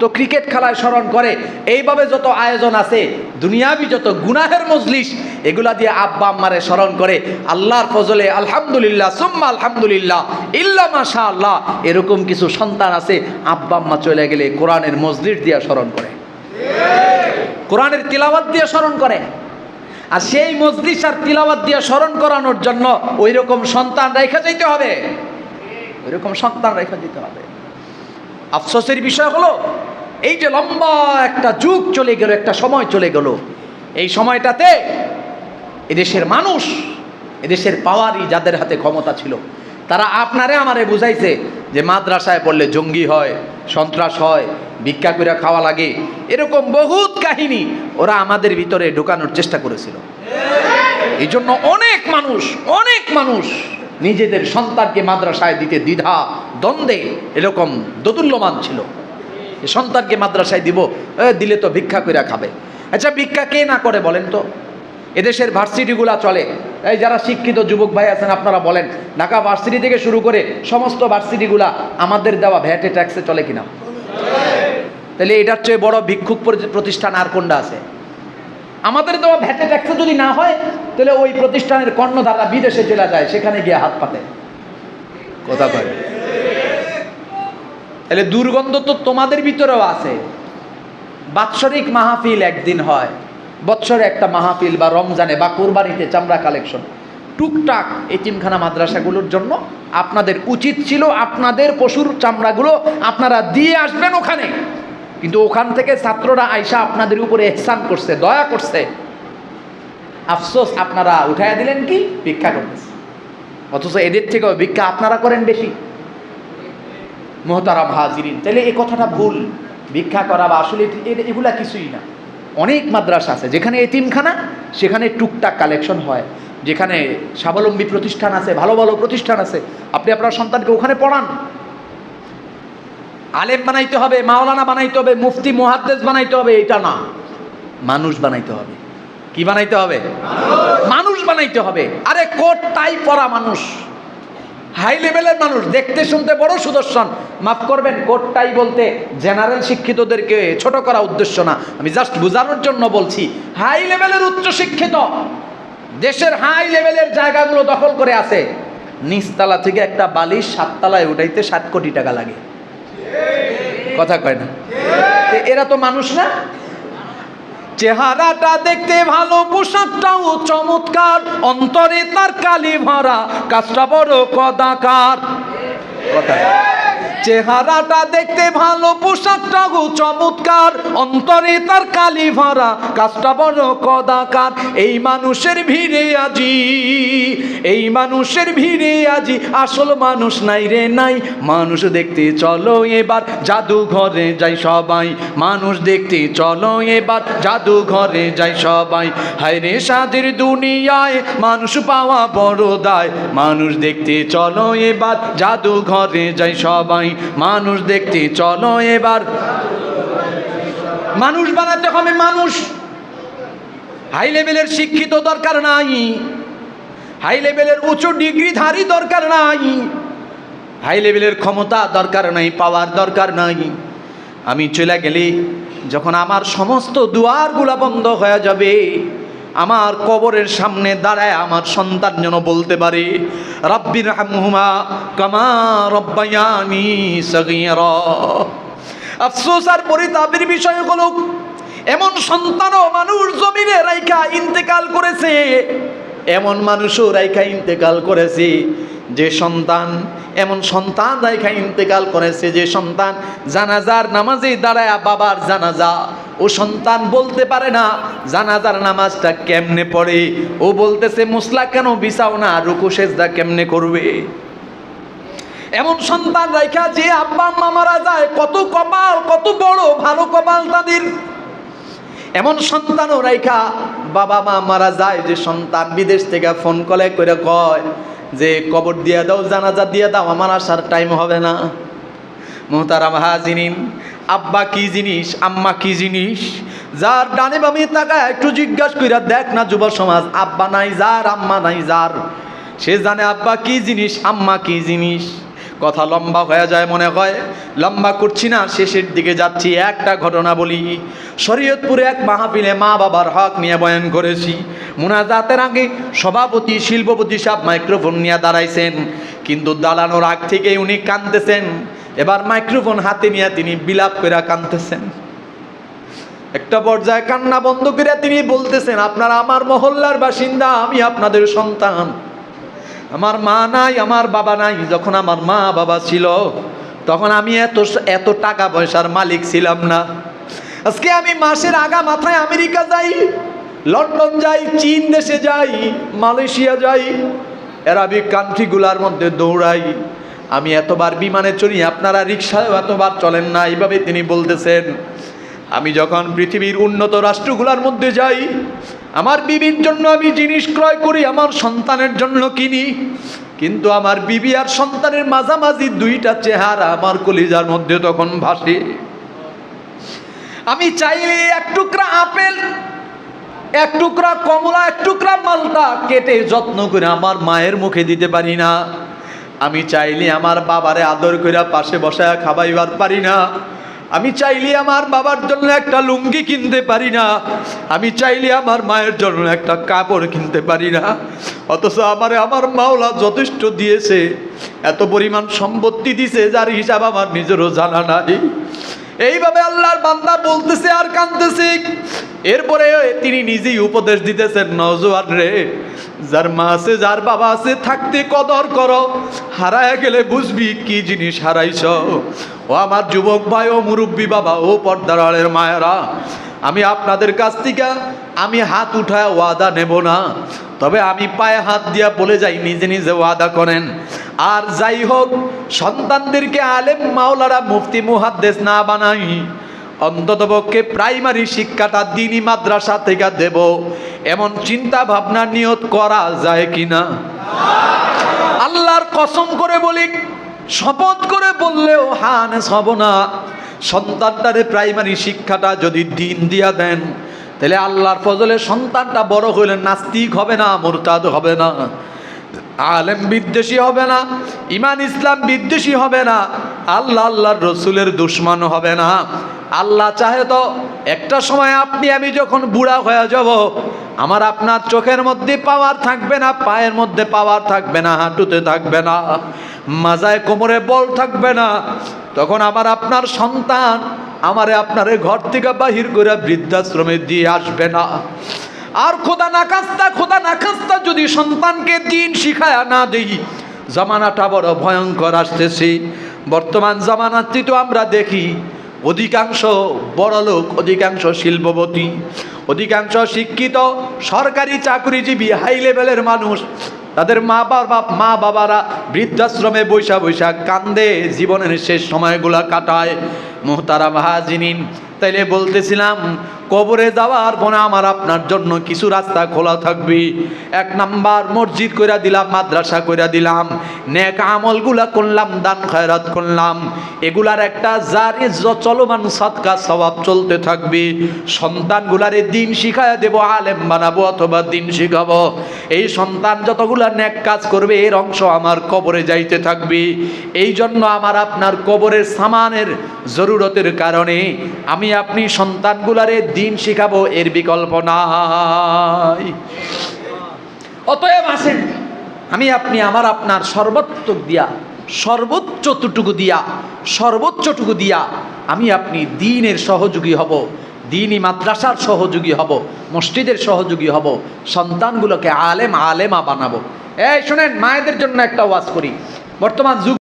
তো ক্রিকেট খেলায় স্মরণ করে, এইভাবে যত আয়োজন আছে, দুনিয়াবি যত গুনাহের মজলিস, এগুলা দিয়ে আব্বা আম্মারে স্মরণ করে, আল্লাহর ফজলে আলহামদুলিল্লাহ, সুম্মা আলহামদুলিল্লাহ, ইল্লা মাশা আল্লাহ এরকম কিছু সন্তান আছে, আব্বা আম্মা চলে গেলে কোরআনের মজলিস দিয়ে স্মরণ করে। কোরআনের তিলাওয়াত দিয়ে স্মরণ করে। আর সেই মজলিস আর তিলাওয়াত দিয়ে স্মরণ করানোর জন্য ওই রকম সন্তান রেখে যেতে হবে। ওই রকম সন্তান রেখে দিতে হবে। আফসোসের বিষয় হলো এই যে লম্বা একটা যুগ চলে গেল, একটা সময় চলে গেল। এই সময়টাতে এদেশের মানুষ, এদেশের পাওয়ারই যাদের হাতে ক্ষমতা ছিল, তারা আপনারে আমারে বুঝাইছে যে মাদ্রাসায় পড়লে জঙ্গি হয়, সন্ত্রাস হয়, ভিক্ষা করে খাওয়া লাগে। এরকম বহুত কাহিনী ওরা আমাদের ভিতরে ঢোকানোর চেষ্টা করেছিল। এই জন্য অনেক মানুষ অনেক মানুষ নিজেদের সন্তানকে মাদ্রাসায় দিতে দ্বিধা, দ্বন্দ্বে এরকম দোতুল্যমান ছিল। সন্তানকে মাদ্রাসায় দিব দিলে তো ভিক্ষা করে খাবে। আচ্ছা ভিক্ষা কে না করে বলেন তো? এদেশের ভার্সিটিগুলা চলে। এই যারা শিক্ষিত যুবক ভাই আছেন, আপনারা বলেন, ঢাকা ভার্সিটি থেকে শুরু করে সমস্ত ভার্সিটিগুলা আমাদের দেওয়া ভ্যাটে ট্যাক্সে চলে কিনা? তাহলে এটার চেয়ে বড় ভিক্ষুক প্রতিষ্ঠান আর কোনটা আছে? আমাদের দেওয়া ভ্যাটে ট্যাক্সে যদি না হয়, তাহলে ওই প্রতিষ্ঠানের কর্ণধারা বিদেশে চলে যায়, সেখানে গিয়ে হাত পাতে। কথা কয়। তাহলে দুর্গন্ধ তো তোমাদের ভিতরেও আছে। বাৎসরিক মাহফিল একদিন হয়। বৎসরে একটা মাহফিল বা রমজানে বা কোরবানিতে চামড়া কালেকশন। টুকটাক এতিমখানা মাদ্রাসাগুলোর জন্য আপনাদের উচিত ছিল আপনাদের পশুর চামড়াগুলো আপনারা দিয়ে আসবেন ওখানে। কিন্তু ওখান থেকে ছাত্ররা আইসা আপনাদের উপরে এহসান করছে, দয়া করছে। আফসোস, আপনারা উঠাইয়া দিলেন কি? ভিক্ষা করতেছে। অথচ এদের থেকেও ভিক্ষা আপনারা করেন বেশি। মোহতারাম হাজিরিন। তাহলে এই কথাটা ভুল। ভিক্ষা করা বা আসলে এগুলা কিছুই না। অনেক মাদ্রাসা আছে, যেখানে এতিমখানা সেখানে টুকটাক কালেকশন হয়। যেখানে স্বাবলম্বী প্রতিষ্ঠান আছে, ভালো ভালো প্রতিষ্ঠান আছে। আপনি আপনার সন্তানকে ওখানে পড়ান। আলেম বানাইতে হবে, মাওলানা বানাইতে হবে, মুফতি, মুহাদ্দেস বানাইতে হবে এটা না। মানুষ বানাইতে হবে। কি বানাইতে হবে? মানুষ। বানাইতে হবে। আরে কোট টাই পরা মানুষ? হাই লেভেলের মানুষ, দেখতে শুনতে বড় সুদর্শন। মাফ করবেন, কোটটাই বলতে জেনারেল শিক্ষিতদেরকে ছোট করা উদ্দেশ্য না। আমি জাস্ট বোঝানোর জন্য বলছি, হাই লেভেলের উচ্চ শিক্ষিত, দেশের হাই লেভেলের জায়গাগুলো দখল করে আছে। নিচতলা থেকে একটা বালিশ সাততলায় উঠাইতে সাত কোটি টাকা লাগে। কথা কয় না? এরা তো মানুষ না? চেহারাটা দেখতে ভালো পোশাকটাও চমৎকার অন্তরে তার কালি ভরা কাজটা বড় কদাকার। কথা চেহারাটা দেখতে ভালো পোশাকটাও চমৎকার। অন্তরে তার কালি ভরা, কাজটা বড় কদাকার। এই মানুষের ভিড়ে আজি, এই মানুষের ভিড়ে আজি। আসল মানুষ নাই রে নাই, মানুষ দেখতে চলো এবার। জাদুঘরে যাই সবাই, মানুষ দেখতে চলো এবার। জাদুঘরে যাই সবাই হায় রে সাদের দুনিয়ায় মানুষ পাওয়া বড় দায়। মানুষ দেখতে চলো এবার, জাদুঘরে যাই সবাই। মানুষ দেখতে, চলো এবার। মানুষ বানাতে হবে মানুষ। হাই লেভেলের শিক্ষিত দরকার নাই। হাই লেভেলের উঁচু ডিগ্রিধারী দরকার নাই। হাই লেভেলের ক্ষমতা দরকার নাই পাওয়ার দরকার নাই। আমি চলে গেলে যখন আমার সমস্ত দুয়ারগুলা বন্ধ হয়ে যাবে আমার কবরের সামনে দাঁড়ায় আমার সন্তান যেন বলতে পারে রব্বির হামহুমা কামা রব্বায়ানি সগিয়ার আফসোস আর পরিতাপের বিষয় হলো, এমন সন্তানও মানুষ জমিনে রাইখা ইন্তেকাল করেছে, এমন মানুষও রাইখা ইন্তেকাল করেছে যে সন্তান এমন সন্তান রাইখা ইন্তেকাল করেছে, যে সন্তান জানাজার নামাজে দাঁড়ায় বাবার জানাজা। ও সন্তান বলতে পারে না, জানাজার নামাজটা কেমনে পড়ে? ও বলতেছে, মুসলা কেন বিছাও না, রুকু, সেজদা কেমনে করবে? এমন সন্তান রাইখা যে আব্বা, আম্মা মারা যায়, কত কপাল, কত বড়, ভালো কপাল তাদের। এমন সন্তানও রাইখা বাবা মা মারা যায়, যে সন্তান বিদেশ থেকে ফোন কলে করে কয় যে কবর দিয়ে দাও, জানাজা দিয়ে দাও, আমার আসার টাইম হবে না। মোহতারাম হাজিনিন আব্বা কি জিনিস, আম্মা কি জিনিস? যার ডানে বামে তাকা একটু জিজ্ঞাসা কইরা দেখ না যুব সমাজ, আব্বা নাই যার, আম্মা নাই যার। সে জানে আব্বা কি জিনিস, আম্মা কি জিনিস। কথা লম্বা হয়ে যায় মনে হয়। লম্বা করছি না, শেষের দিকে যাচ্ছি, একটা ঘটনা বলি। শরীয়তপুরে এক মাহফিলে মা বাবার হক নিয়ে বয়ান করেছি। মুনাজাতের আগে সভাপতি, শিল্পপতি সব মাইক্রোফোন নিয়ে দাঁড়াইছেন, কিন্তু দাঁড়ানোর আগ থেকেই উনি কাঁদতেছেন। এবার মাইক্রোফোন হাতে নিয়ে তিনি বিলাপ করে কাঁদতেছেন। একটা পর্যায়ে কান্না বন্ধ করে তিনি বলতেছেন, আপনারা আমার মহল্লার বাসিন্দা, আমি আপনাদের সন্তান। আমার মা নাই, আমার বাবা নাই। যখন আমার মা বাবা ছিল, তখন আমি এত এত টাকা পয়সার মালিক ছিলাম না। আজকে আমি মাসের আগা মাথায় আমেরিকা যাই, লন্ডন যাই, চীন দেশে যাই, মালয়েশিয়া যাই, অ্যারাবিক কান্ট্রিগুলার মধ্যে দৌড়াই। আমি এতবার বিমানে চড়ি, আপনারা রিক্সায়ও এতবার চলেন না, এইভাবে তিনি বলতেছেন। আমি যখন পৃথিবীর উন্নত রাষ্ট্রগুলোর মধ্যে যাই আমার বিবির জন্য আমি জিনিস ক্রয় করি, আমার সন্তানের জন্য কিনি। কিন্তু আমার বিবি আর সন্তানের মাঝামাঝি দুইটা চেহারা আমার কলিজার মধ্যে তখন ভাসে। আমি চাইলে এক টুকরা আপেল, এক টুকরা কমলা, এক টুকরা মালটা কেটে যত্ন করে আমার মায়ের মুখে দিতে পারি না। আমি চাইলে আমার বাবারে আদর করে পাশে বসায় খাবাইবার পারি না। আমি চাইলে আমার বাবার জন্য একটা লুঙ্গি কিনতে পারি না। আমি চাইলে আমার মায়ের জন্য একটা কাপড় কিনতে পারি না। অথচ আমারে আমার মাওলা যথেষ্ট দিয়েছে। এত পরিমাণ সম্পত্তি দিছে, যার হিসাব আমার নিজেরও জানা নাই। এইভাবে আল্লাহর বান্দা বলতেছে আর কাঁদতেছে। এরপরে তিনি নিজেই উপদেশ দিতেছেন, নজওয়ান রে। যার মা আছে, যার বাবা আছে, থাকতে কদর করো। হারায় গেলে বুঝবি কি জিনিস হারাইছ। ও আমার যুবক ভাই, ও মুরব্বী বাবা, ও পর্দারের মায়েরা, আমি আপনাদের কাছ থেকে আমি হাত উঠায় ওয়াদা নেব না। তবে আমি পায়ে হাত দিয়া বলে যাই, নিজে নিজে ওয়াদা করেন। আর যাই হোক, সন্তানদেরকে আলেম মাওলারা মুফতি মুহাদ্দেস না বানাই অন্ততপক্ষে প্রাইমারি শিক্ষাটা দিনী মাদ্রাসা থেকে দেব। এমন চিন্তা ভাবনা নিয়ত করা যায় কিনা? আল্লাহর কসম করে বলি, শপথ করে বললেও হানেস হব না। সন্তানটারে প্রাইমারি শিক্ষাটা যদি দিন দিয়া দেন, তাহলে আল্লাহর ফজলে সন্তানটা বড় হইলে নাস্তিক হবে না, মোরতাদ হবে না। আলেম বিদ্বেষী হবে না ইমান ইসলাম বিদ্বেষী হবে না, আল্লাহ আল্লাহর রসুলের দুশ্মন হবে না। আল্লাহ চাহে তো একটা সময় আপনি, আমি যখন বুড়া হয়ে যাব, আমার আপনার চোখের মধ্যে পাওয়ার থাকবে না, পায়ের মধ্যে পাওয়ার থাকবে না, হাঁটুতে থাকবে না, মাজায় কোমরে বল থাকবে না। তখন আমার আপনার সন্তান আমারে আপনারে ঘর থেকে বাহির করে বৃদ্ধাশ্রমে দিয়ে আসবে না। আর খোদা না কাস্তা খোদা না কাস্তা যদি সন্তানকে দিন শিখায় না দেই, জামানাটা বড় ভয়ঙ্কর আসতেছে। বর্তমান জামানাটি তো আমরা দেখি অধিকাংশ বড়লোক অধিকাংশ শিল্পপতি, অধিকাংশ শিক্ষিত, সরকারি চাকরিজীবী হাই লেভেলের মানুষ, তাদের মা বাবা মা বাবারা বৃদ্ধাশ্রমে বৈশা বৈশাখ কান্দে, জীবনের শেষ সময়গুলা কাটায়। মোহতারা মাহাজিনিন তাইলে বলতেছিলাম, কবরে যাওয়ার পরে আমার আপনার জন্য কিছু রাস্তা খোলা থাকবে। এক নাম্বার মসজিদ কইরা দিলাম, মাদ্রাসা কইরা দিলাম। নেক আমলগুলা করলাম, দান খয়রাত করলাম। এগুলার একটা জ- চলমান সৎকা স্বভাব চলতে থাকবে। সন্তানগুলারে দিন শিখায় দেব, আলেম বানাবো অথবা দিন শিখাবো। এই সন্তান যতগুলা নেক কাজ করবে, এর অংশ আমার কবরে যাইতে থাকবে। এই জন্য আমার আপনার কবরের সামানের জরুরতের কারণে আমি আপনি সন্তানগুলারে দিন শিখাবো, এর বিকল্প নাই। অতএব আসেন, আমি আপনি আমার আপনার সর্বোত্তক দিয়া, সর্বোচ্চটুকু দিয়া সর্বোচ্চটুকু দিয়া আমি আপনি দিনের সহযোগী হব, দিনই মাদ্রাসার সহযোগী হব, মসজিদের সহযোগী হব, সন্তানগুলোকে আলেম আলেমা বানাবো। এই শোনেন, মায়েদের জন্য একটা ওয়াজ করি। বর্তমান যুগ